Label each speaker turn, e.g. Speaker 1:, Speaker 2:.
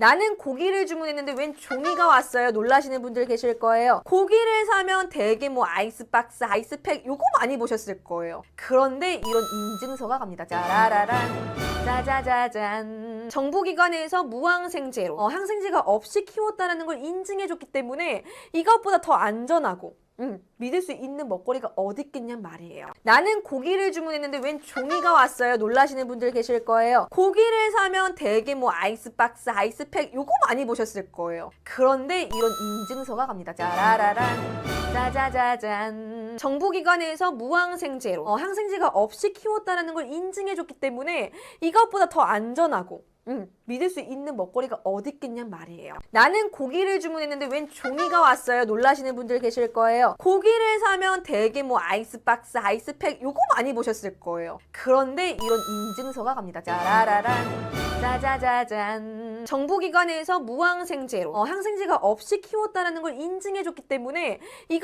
Speaker 1: 나는 고기를 주문했는데 웬 종이가 왔어요. 놀라시는 분들 계실 거예요. 고기를 사면 대개 뭐 아이스박스, 아이스팩 요거 많이 보셨을 거예요. 그런데 이런 인증서가 갑니다. 짜라라란. 짜자자잔. 정부기관에서 무항생제로 어, 항생제가 없이 키웠다는 걸 인증해줬기 때문에 이것보다 더 안전하고 음, 믿을 수 있는 먹거리가 어디 있겠냔 말이에요. 나는 고기를 주문했는데 웬 종이가 왔어요. 놀라시는 분들 계실 거예요. 고기를 사면 대개 뭐 아이스박스, 아이스팩 요거 많이 보셨을 거예요. 그런데 이런 인증서가 갑니다. 짜라라란. 짜자자잔. 정부기관에서 무항생제로 어, 항생제가 없이 키웠다는 걸 인증해줬기 때문에 이것보다 더 안전하고 음, 믿을 수 있는 먹거리가 어디 있겠냔 말이에요. 나는 고기를 주문했는데 웬 종이가 왔어요. 놀라시는 분들 계실 거예요. 고기를 사면 대개 뭐 아이스박스, 아이스팩 요거 많이 보셨을 거예요. 그런데 이런 인증서가 갑니다. 짜라라란. 짜자자잔. 정부기관에서 무항생제로 어, 항생제가 없이 키웠다는 걸 인증해줬기 때문에 이거